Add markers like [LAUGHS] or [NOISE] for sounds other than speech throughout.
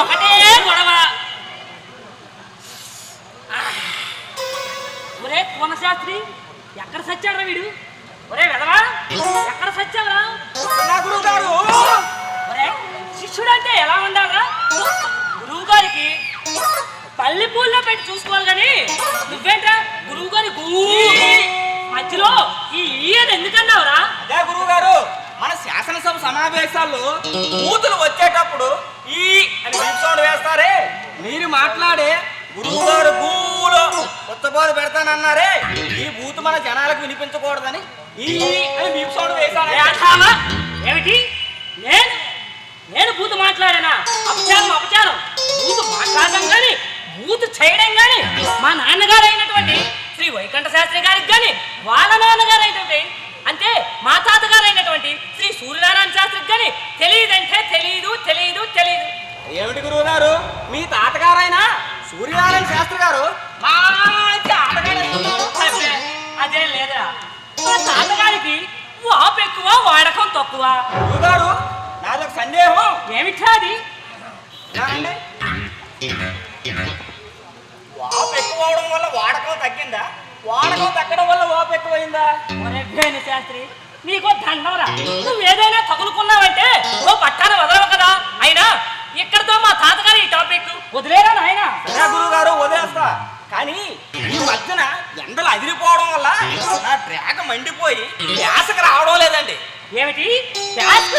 ఒకటే గొడవ. ఒరే కోనశాస్త్రి ఎక్కడ సచ్చాడురా వీడు? ఒరే వెదవా ఎక్కడ సచ్చావురా? నా గురువు గారు ఒరే శిష్యుడు అంటే ఎలా ఉండాలా గురువు గారికి పల్లి పూల్లో పెట్టి చూసుకోవాలి కానీ నువ్వేంట్రా? గురువు గారి మధ్యలో ఈ ఈయన ఎందుకన్నావురా? అదే గురువు గారు మన శాసనసభ సమావేశాల్లో బూతులు వచ్చేటప్పుడు ఈ అని సౌండ్ వేస్తారే? మీరు మాట్లాడే గురువు గారు గూలో కొత్తబోలు పెడతానన్నారే. ఈ బూతు మన జనాలకు వినిపించకూడదని ఈ అని బీప్ సౌండ్ వేశానే ఏమిటి? నేను? నేను బూతు మాట్లాడానా? అపచారం అపచారం. బూతు మాట్లాడడం కానీ బూతు చేయడం కానీ మా నాన్నగారు అయినటువంటి శ్రీ వైకుంఠ శాస్త్రి గారికి కానీ వాళ్ళ నాన్నగారు అయినటువంటి అంటే మా తాతగారు అయినటువంటి శ్రీ సూర్యనారాయణ శాస్త్రికి కానీ తెలియదంటే తెలియదు తెలియదు ఏమిటి గురువు గారు? మీ తాతగారైనా? సూర్యనారాయణ శాస్త్రి గారు? మంచి ఆటగాడు. అదే, అదేం లేదురా మా తాతగారికి వాపు ఎక్కువ వాడకం తక్కువ. గురువు గారు నాది ఒక సందేహం. ఏమిటా అది? వాపు ఎక్కువ అవడం వల్ల వాడకం తగ్గిందా? వాడకం తగ్గడం వల్ల వాపు ఎక్కువైందా? శాస్త్రి నీకో దండవరా నువ్వు ఏదైనా తగులుకున్నావంటే ఓ పట్టాన అయినా ఇక్కడతో మా తాతగారి ఈ టాపిక్ వదిలేరా నాయన? గురువు గారు వదిలేస్తా. కానీ ఈ మధ్యన ఎండలు అదిరిపోవడం వల్ల నా ట్రాక్ మండిపోయి గ్యాస్కి రావడం లేదండి. ఏమిటి?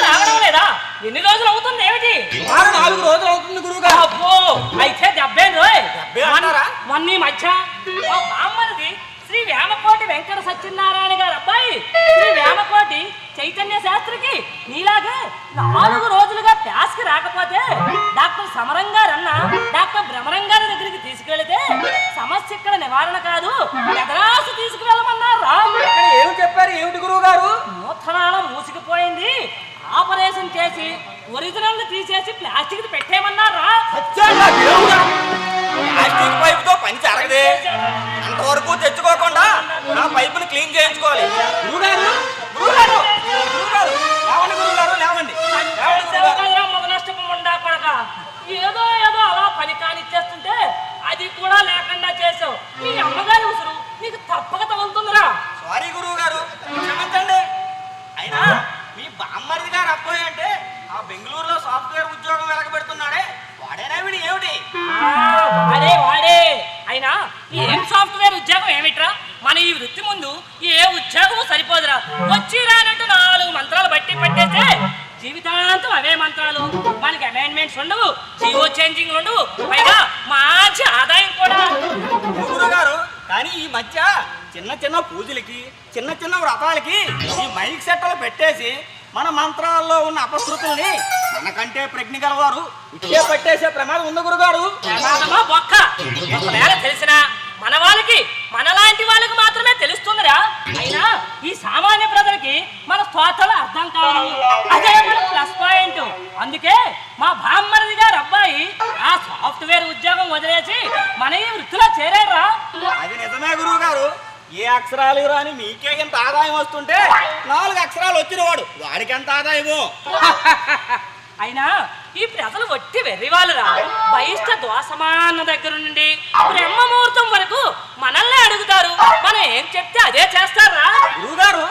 రావడం లేదా? ఎన్ని రోజులు అవుతుంది ఏమిటి? నాలుగు రోజులు అవుతుంది గురువు గారు అబ్బో! అయితే దెబ్బేం రోయ్? మొన్న ఈ మధ్య. బామ్మది శ్రీ వేమకోటి వెంకట సత్యనారాయణ గారు అబ్బాయి. శ్రీ వేమకోటి చైతన్య శాస్త్రికి నీలాగే నాలుగు రోజులుగా ప్యాస్కి రాకపోతే డాక్టర్ సమరం గారు అన్న డాక్టర్ భ్రమరం గారి దగ్గరికి తీసుకెళ్తే సమస్య ఇక్కడ నివారణ కాదు మెదరాసు తీసుకువెళ్ళమన్నారు. ఏమి చెప్పారు ఏమిటి గురువు గారు మూత్రనాళం మూసుకుపోయింది. ఆపరేషన్ చేసి ఒరిజినల్ తీసేసి ప్లాస్టిక్ పెట్టేమన్నారా! ప్లాస్టిక్ పైప్తో పని జరగదే. అంతవరకు తెచ్చుకోకుండా నా పైపుని క్లీన్ చేయించుకోవాలి. ఆ, వాడే. అయినా అయినా ఏం సాఫ్ట్వేర్ ఉద్యోగం ఏమిట్రా? మన ఈ వృత్తి ముందు ఏ ఉద్యోగం సరిపోదురా. వచ్చి రానట్టు నాలుగు మంత్రాలు బట్టి పెట్టేస్తే జీవితాంతం అవే మంత్రాలు. మనకి అమెండ్మెంట్స్ ఉండవు జీవో చేంజింగ్ ఉండవు. పైగా మంచి ఆదాయం కూడా. గురుగారు కానీ ఈ మధ్య చిన్న చిన్న పూజలకి చిన్న చిన్న వ్రతాలకి ఈ మైక్ సెట్టలు పెట్టేసి మన మంత్రాల్లో ఉన్న అపశృతుల్ని మనకంటే ప్రజ్ఞ గలవారు. ఇట్టే పట్టేసే ప్రమాదం ఉంది గురుగారు. ప్రమాదమా? బొక్క. ఒకవేళ తెలిసినా మన వాళ్ళకి మనలాంటి వాళ్ళకి మాత్రమే తెలుస్తుందిరా. అయినా ఈ సామాన్య ప్రజలకి మన స్తోత్రాలు అర్థం కాదు. అదే మన ప్లస్ పాయింట్ అందుకే మా బామ్మరిది గారు అబ్బాయి ఆ సాఫ్ట్వేర్ ఉద్యోగం వదిలేసి మన ఈ వృత్తిలో చేరారా అది నిజమే గురువు గారు ఏ అక్షరాలు రాని మీకే ఎంత ఆదాయం వస్తుంటే నాలుగు అక్షరాలు వచ్చిన వాడు వాడికి ఎంత ఆదాయము? [LAUGHS] అయినా ఈ ప్రజలు వట్టి వెర్రివాళ్ళురా బహిష్ట దోసమాన దగ్గర నుండి బ్రహ్మముహూర్తం వరకు మనల్ని అడుగుతారు. మనం ఏం చెప్తే అదే చేస్తారా? గురువుగారు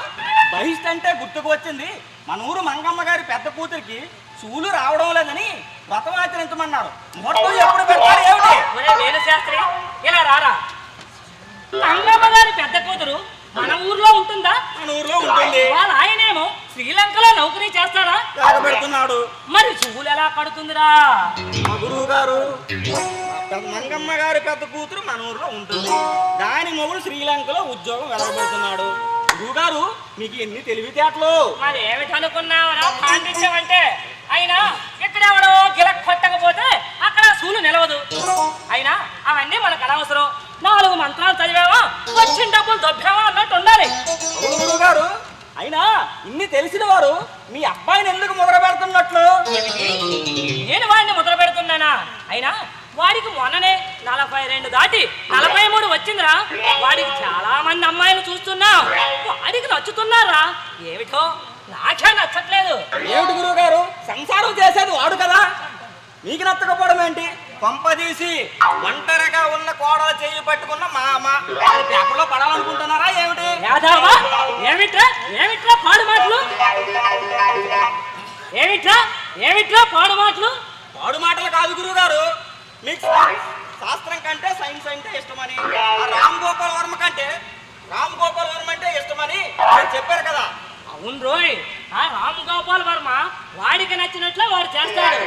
బహిష్ట అంటే గుర్తుకు వచ్చింది. మన ఊరు మంగమ్మ గారి పెద్ద కూతురికి చూలు రావడం లేదని వ్రతం ఆచరించమన్నారు ముహూర్తం ఎప్పుడు పెడతారు ఏమిటి? వేణు శాస్త్రి ఇలా రారా. మంగమ్మ గారి పెద్ద కూతురు మన ఊర్లో ఉంటుందా? మన ఊర్లో ఉంటుంది. వాళ్ళ చేస్తాడా పెడుతున్నాడు. మరి చూలు ఎలా కడుతుందిరా మా గురువు గారు మంగమ్మ గారి పెద్ద కూతురు మన ఊర్లో ఉంటుంది. దాని మొగుడు శ్రీలంకలో ఉద్యోగం వెలగబెడుతున్నాడు గురువు గారు మీకు ఎన్ని తెలివితేటలు? మరి ఏమిటి అనుకున్నావురా? పాండిత్యం అంటే అయినా ఇక్కడెవడో గిలక్ కొట్టకపోతే అక్కడ సూలు నిలవదు. అయినా అవన్నీ మనకు అనవసరం. నాలుగు మంత్రాలు చదివావా? వచ్చిన డబ్బులు దొబ్బావా అన్నట్టు ఉండాలి. అవును గురువు గారు అయినా ఇన్ని తెలిసిన వారు మీ అబ్బాయిని ఎందుకు ముద్ర పెడుతున్నట్లు? నేను వాడిని ముద్ర పెడుతున్నానా? అయినా వాడికి మొన్ననే నలభై రెండు దాటి నలభై మూడు వచ్చిందిరా. వాడికి చాలా మంది అమ్మాయిలు చూస్తున్నా. వాడికి నచ్చుతున్నారా? ఏమిటో నాకే నచ్చట్లేదు. ఏమిటి గురువు గారు సంసారం చేసేది వాడు కదా. మీకు నచ్చకపోవడం ఏంటి? పంపదీసి ఒంటరిగా ఉన్న కోడలు చెయ్యి పట్టుకున్న మామ. అది పేపర్లో పడాలనుకుంటున్నారా ఏమిటి? ఏమిట్రా ఏమిట్రా పాడు మాటలు? ఏమిట్రా ఏమిట్రా పాడు మాటలు? పాడు మాటలు కాదు గురువు గారు మీకు శాస్త్రం కంటే సైన్స్ అంటే ఇష్టమని రామ్ గోపాల్ వర్మ కంటే రామ్ గోపాల్ వర్మ అంటే ఇష్టమని చెప్పారు కదా. అవును రోయ్ ఆ రాము గోపాల్ వర్మ వాడికి నచ్చినట్లు వాడు చేస్తాడు.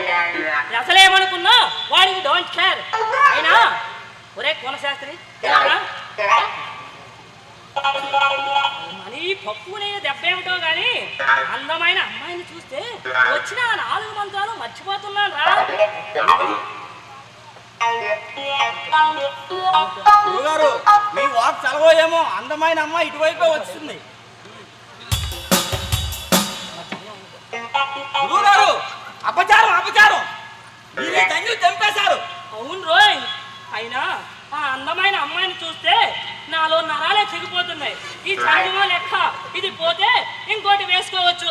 అసలేమనుకున్నా వాడికి డోంట్ కేర్ అయినా? ఒరే శాస్త్రి మనీ పప్పు నేను దెబ్బేమిటో గాని అందమైన అమ్మాయిని చూస్తే వచ్చిన ఆ నాలుగు మంత్రాలు మర్చిపోతున్నాను రా. మీ వాక్ సెలవు ఏమో అందమైన అమ్మ ఇటువైపే గురువు గారు అపచారం అపచారం. మీరే తండ్రి చంపేశారు అవును రోయ్. అయినా ఆ అందమైన అమ్మాయిని చూస్తే నాలో నరాలే చెగిపోతున్నాయి ఈ చంద్రమా లెక్క. ఇది పోతే ఇంకోటి వేసుకోవచ్చు.